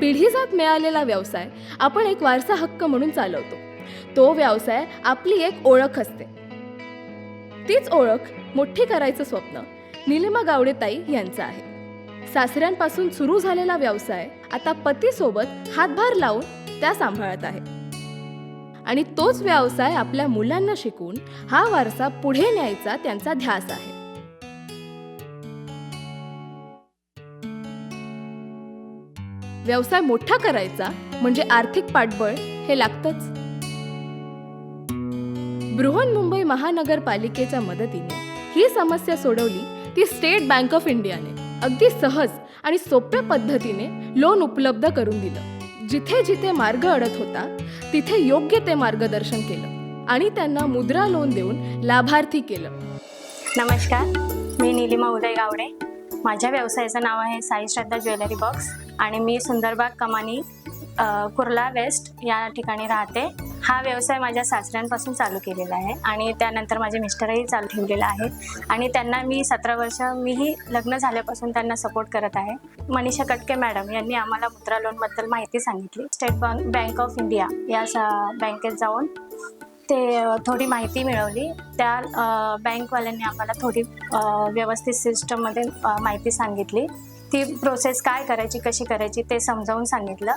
पिढीजात मिळालेला व्यवसाय आपण एक वारसा हक्क म्हणून चालवतो. तो व्यवसाय आपली एक ओळख असते. तीच ओळख मोठी करायचं स्वप्न निलिमा गावडेताई यांचं आहे. सासऱ्यांपासून सुरू झालेला व्यवसाय आता पतीसोबत हातभार लावून त्या सांभाळत आहे. आणि तोच व्यवसाय आपल्या मुलांना शिकून हा वारसा पुढे न्यायचा त्यांचा ध्यास आहे. व्यवसाय मोठा करायचा म्हणजे आर्थिक पाठबळ हे लागतंच. बृहन्मुंबई महानगरपालिकेच्या मदतीने ही समस्या सोडवली ती स्टेट बँक ऑफ इंडियाने. अगदी सहज आणि सोप्या पद्धतीने लोन उपलब्ध करून दिलं. जिथे जिथे मार्ग अडत होता तिथे योग्य ते मार्गदर्शन केलं आणि त्यांना मुद्रा लोन देऊन लाभार्थी केलं. नमस्कार मी निलिमा उदय गावडे माझ्या व्यवसायाचं नाव आहे साई श्रद्धा ज्वेलरी बॉक्स आणि मी सुंदरबाग कमानी कुर्ला वेस्ट या ठिकाणी राहते. हा व्यवसाय माझ्या सासऱ्यांपासून चालू केलेला आहे आणि त्यानंतर माझे मिस्टरही चालू ठेवलेला आहे आणि त्यांना मी सतरा वर्ष मीही लग्न झाल्यापासून त्यांना सपोर्ट करत आहे. मनीषा कटके मॅडम यांनी आम्हाला मुद्रा लोनबद्दल माहिती सांगितली. State bank bank of India या बँकेत जाऊन ते थोडी माहिती मिळवली. त्या बँकवाल्यांनी आम्हाला थोडी व्यवस्थित सिस्टममध्ये माहिती सांगितली. ती प्रोसेस काय करायची कशी करायची ते समजावून सांगितलं.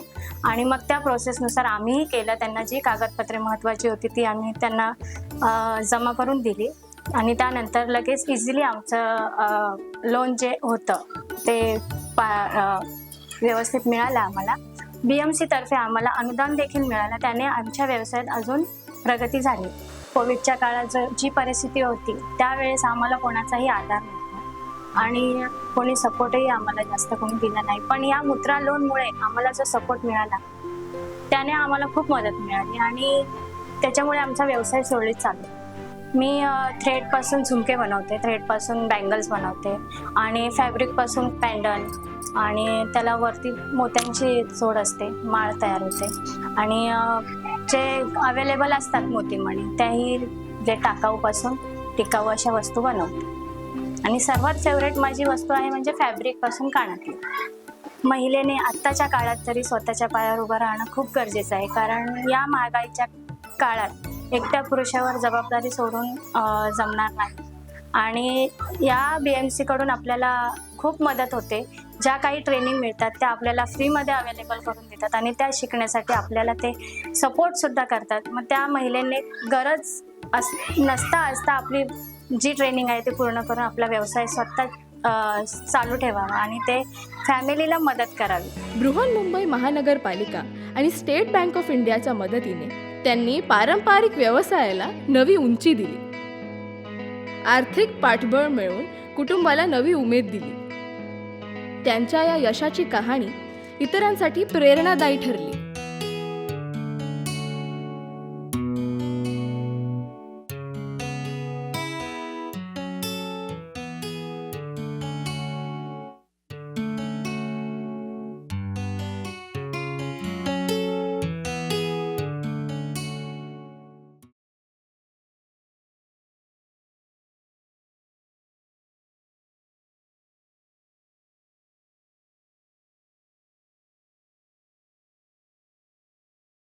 आणि मग त्या प्रोसेसनुसार आम्हीही केलं. त्यांना जी कागदपत्रे महत्त्वाची होती ती आम्ही त्यांना जमा करून दिली. आणि त्यानंतर लगेच इझिली आमचं लोन जे होतं ते पा व्यवस्थित मिळालं आम्हाला. बी एम सीतर्फे आम्हाला अनुदान देखील मिळालं. त्याने आमच्या व्यवसायात अजून प्रगती झाली. कोविडच्या काळात जी परिस्थिती होती त्यावेळेस आम्हाला कोणाचाही आधार नव्हता. आणि कोणी सपोर्टही आम्हाला जास्त कोणी दिला नाही. पण या मुद्रा लोनमुळे आम्हाला जो सपोर्ट मिळाला त्याने आम्हाला खूप मदत मिळाली आणि त्याच्यामुळे आमचा व्यवसाय सुरळीत चालू. मी थ्रेडपासून झुमके बनवते थ्रेडपासून बँगल्स बनवते आणि फॅब्रिकपासून पॅन्डन आणि त्याला वरती मोत्यांची जोड असते माळ तयार होते. आणि जे अवेलेबल असतात मोतीमणी त्याही जे टाकाऊपासून टिकाऊ अशा वस्तू बनवते. आणि सर्वात फेवरेट माझी वस्तू आहे म्हणजे फॅब्रिकपासून कानातली. महिलेने आत्ताच्या काळात तरी स्वतःच्या पायावर उभं राहणं खूप गरजेचं आहे. कारण या महागाईच्या काळात एकट्या पुरुषावर जबाबदारी सोडून जमणार नाही. आणि या बी एम सीकडून आपल्याला खूप मदत होते. ज्या काही ट्रेनिंग मिळतात त्या आपल्याला फ्रीमध्ये अवेलेबल करून देतात आणि त्या शिकण्यासाठी आपल्याला ते सपोर्टसुद्धा करतात. मग त्या महिलेने गरज अस नसता असता आपली जी ट्रेनिंग आहे ते पूर्ण करून आपला व्यवसाय स्वतः चालू ठेवावा आणि ते फॅमिलीला मदत करावी. बृहन्मुंबई महानगरपालिका आणि स्टेट बँक ऑफ इंडियाच्या मदतीने त्यांनी पारंपरिक व्यवसायाला नवी उंची दिली. आर्थिक पाठबळ मिळवून कुटुंबाला नवी उमेद दिली. त्यांच्या या यशाची कहाणी इतरांसाठी प्रेरणादायी ठरली.